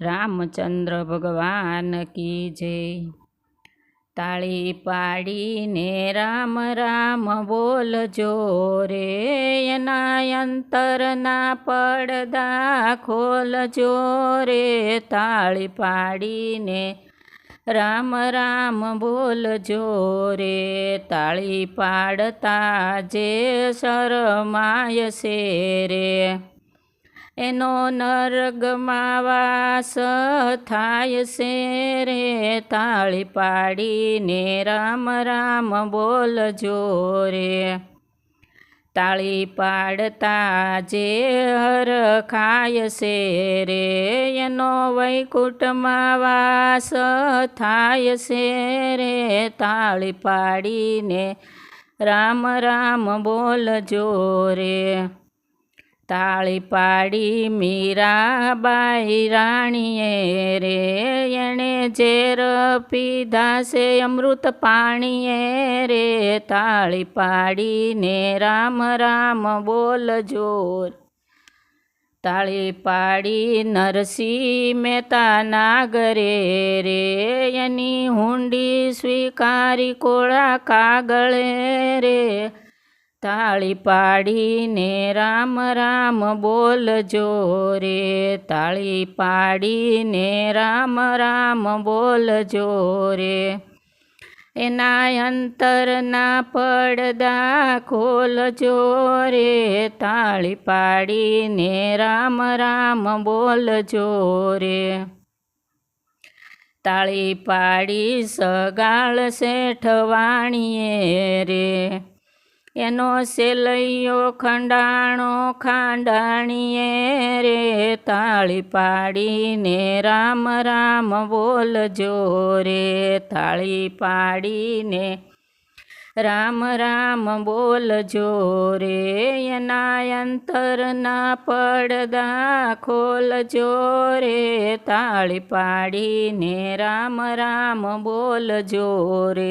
રામચંદ્ર ભગવાન કી જય. તાળી પાડીને રામ રામ બોલજો રે એના અંતરના પડદા ખોલજો રે. તાળી પાડીને રામ રામ બોલજો રે, તાળી પાડતા જે શરમાય છે રે. એનો નર્ગમાં વાસ થાય છે રે, તાળી પાડીને રામ રામ બોલજો રે. તાળી પાડતા જે હર ખાય છે રે, એનો વૈકુંઠમાં વાસ થાય છે રે. તાળી પાડીને રામ રામ બોલજો રે. તાળી પાડી મીરાબાઈ રાણીએ રે એણે ઝેર પીધા છે અમૃત પાણીએ રે તાળી પાડીને રામ રામ બોલ જોર તાળી પાડી નરસિંહ મહેતા નાગરે રે એની હુંડી સ્વીકારી કોળા કાગળે રે તાળી પાડીને રામ રામ બોલજો રે. તાળી પાડીને રામ રામ બોલજો રે. એના અંતરના પડદા ખોલજો રે. તાળી પાડીને રામ રામ બોલજો રે. તાળી પાડી સગાળ શેઠ વાણીએ રે. એનો સેલૈયો ખંડાણો ખાંડાણીએ રે તાળી પાડીને રામ રામ બોલજો રે તાળી પાડીને રામ રામ બોલજો રે એના અંતરના પડદા ખોલજો રે તાળી પાડીને રામ રામ બોલજો રે